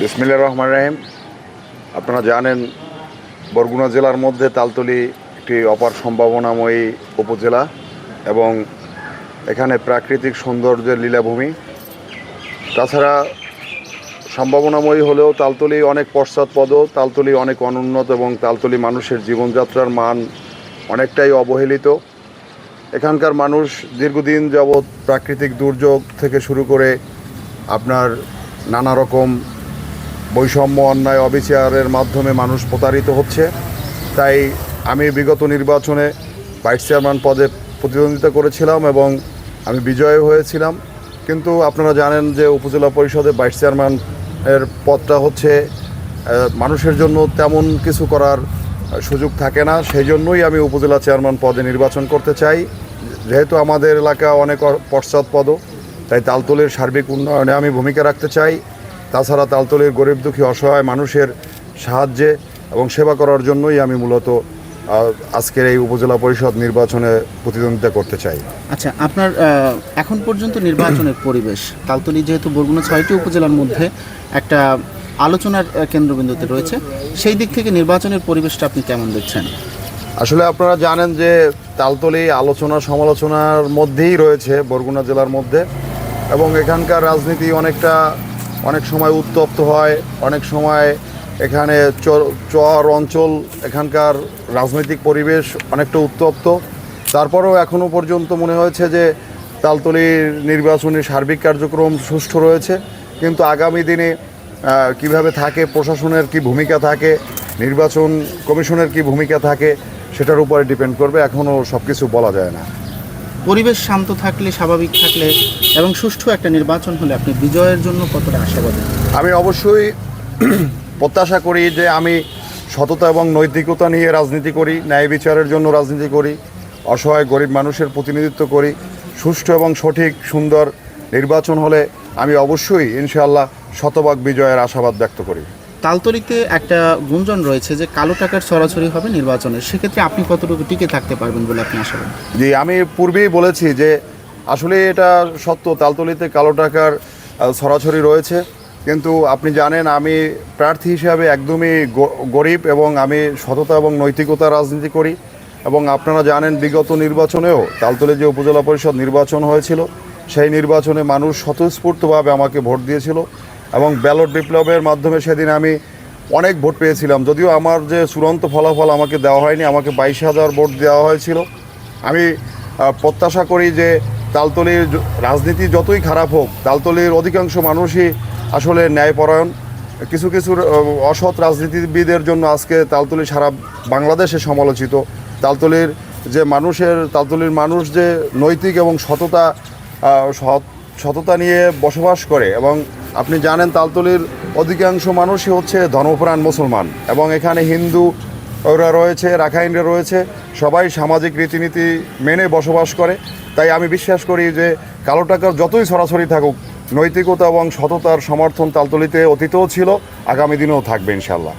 বিসমিল্লা রহমান রাহিম। আপনারা জানেন, বরগুনা জেলার মধ্যে তালতলি একটি অপার সম্ভাবনাময়ী উপজেলা এবং এখানে প্রাকৃতিক সৌন্দর্যের লীলাভূমি। তাছাড়া সম্ভাবনাময়ী হলেও তালতলি অনেক পশ্চাৎপদ, তালতলি অনেক অনুন্নত এবং তালতলি মানুষের জীবনযাত্রার মান অনেকটাই অবহেলিত। এখানকার মানুষ দীর্ঘদিন যাবৎ প্রাকৃতিক দুর্যোগ থেকে শুরু করে আপনার নানা রকম বৈষম্য অন্যায় অবিচারের মাধ্যমে মানুষ প্রতারিত হচ্ছে। তাই আমি বিগত নির্বাচনে ভাইস চেয়ারম্যান পদে প্রতিদ্বন্দ্বিতা করেছিলাম এবং আমি বিজয় হয়েছিলাম। কিন্তু আপনারা জানেন যে উপজেলা পরিষদে ভাইস চেয়ারম্যান এর পদটা হচ্ছে মানুষের জন্য তেমন কিছু করার সুযোগ থাকে না। সেই জন্যই আমি উপজেলা চেয়ারম্যান পদে নির্বাচন করতে চাই। যেহেতু আমাদের এলাকা অনেক পশ্চাৎপদ তাই তালতলের সার্বিক উন্নয়নে আমি ভূমিকা রাখতে চাই। তাছাড়া তালতলির গরিব দুঃখী অসহায় মানুষের সাহায্যে এবং সেবা করার জন্যই আমি মূলত আজকের এই উপজেলা পরিষদ নির্বাচনে প্রতিদ্বন্দ্বিতা করতে চাই। আচ্ছা আপনার এখন পর্যন্ত নির্বাচনের পরিবেশ তালতলি যেহেতু বরগুনা ছয়টি উপজেলার মধ্যে একটা আলোচনার কেন্দ্রবিন্দুতে রয়েছে সেই দিক থেকে নির্বাচনের পরিবেশটা আপনি কেমন দেখছেন? আসলে আপনারা জানেন যে তালতলি আলোচনা সমালোচনার মধ্যেই রয়েছে বরগুনা জেলার মধ্যে এবং এখানকার রাজনীতি অনেকটা অনেক সময় উত্তপ্ত হয়, অনেক সময় এখানে চর- অঞ্চল, এখানকার রাজনৈতিক পরিবেশ অনেকটা উত্তপ্ত। তারপরেও এখনও পর্যন্ত মনে হয়েছে যে তালতলির নির্বাচনী সার্বিক কার্যক্রম সুষ্ঠু রয়েছে। কিন্তু আগামী দিনে কীভাবে থাকে, প্রশাসনের কি ভূমিকা থাকে, নির্বাচন কমিশনের কি ভূমিকা থাকে, সেটার উপরে ডিপেন্ড করবে। এখনও সব কিছু বলা যায় না। পরিবেশ শান্ত থাকলে, স্বাভাবিক থাকলে এবং সুষ্ঠু একটা নির্বাচন হলে আপনি বিজয়ের জন্য কতটা আশাবাদী? আমি অবশ্যই প্রত্যাশা করি যে আমি সততা এবং নৈতিকতা নিয়ে রাজনীতি করি, ন্যায় বিচারের জন্য রাজনীতি করি, অসহায় গরিব মানুষের প্রতিনিধিত্ব করি, সুষ্ঠু এবং সঠিক, সুন্দর নির্বাচন হলে আমি অবশ্যই ইনশাআল্লাহ শতভাগ বিজয়ের আশাবাদ ব্যক্ত করি। তালতলিতে একটা গুঞ্জন রয়েছে যে কালো টাকার ছড়াছড়ি হবে নির্বাচনের। সেক্ষেত্রে আপনি কতটুকু টিকে থাকতে পারবেন বলে আপনি করেন? জি, আমি পূর্বেই বলেছি যে আসলে এটা সত্য, তালতলিতে কালো টাকার ছড়াছড়ি রয়েছে। কিন্তু আপনি জানেন, আমি প্রার্থী হিসাবে একদমই গরিব এবং আমি সততা এবং নৈতিকতা রাজনীতি করি। এবং আপনারা জানেন, বিগত নির্বাচনেও তালতলি যে উপজেলা পরিষদ নির্বাচন হয়েছিল, সেই নির্বাচনে মানুষ স্বতঃস্ফূর্তভাবে আমাকে ভোট দিয়েছিল। এবং ব্যালট বিপ্লবের মাধ্যমে সেদিন আমি অনেক ভোট পেয়েছিলাম। যদিও আমার যে চূড়ান্ত ফলাফল আমাকে দেওয়া হয়নি, আমাকে বাইশ হাজার ভোট দেওয়া হয়েছিল। আমি প্রত্যাশা করি যে তালতলির রাজনীতি যতই খারাপ হোক, তালতলির অধিকাংশ মানুষই আসলে ন্যায়পরায়ণ। কিছু কিছু অসৎ রাজনীতিবিদের জন্য আজকে তালতলি সারা বাংলাদেশে সমালোচিত। তালতলির যে মানুষের, তালতলির মানুষ যে নৈতিক এবং সততা সততা নিয়ে বসবাস করে এবং আপনি জানেন, তালতলির অধিকাংশ মানুষই হচ্ছে ধর্মপ্রাণ মুসলমান এবং এখানে হিন্দু ওরা রয়েছে, রাখাইনরা রয়েছে, সবাই সামাজিক রীতিনীতি মেনে বসবাস করে। তাই আমি বিশ্বাস করি যে কালো টাকার যতই সরাসরি থাকুক, নৈতিকতা এবং সততার সমর্থন তালতলিতে অতীতেও ছিল, আগামী দিনেও থাকবে ইনশাল্লাহ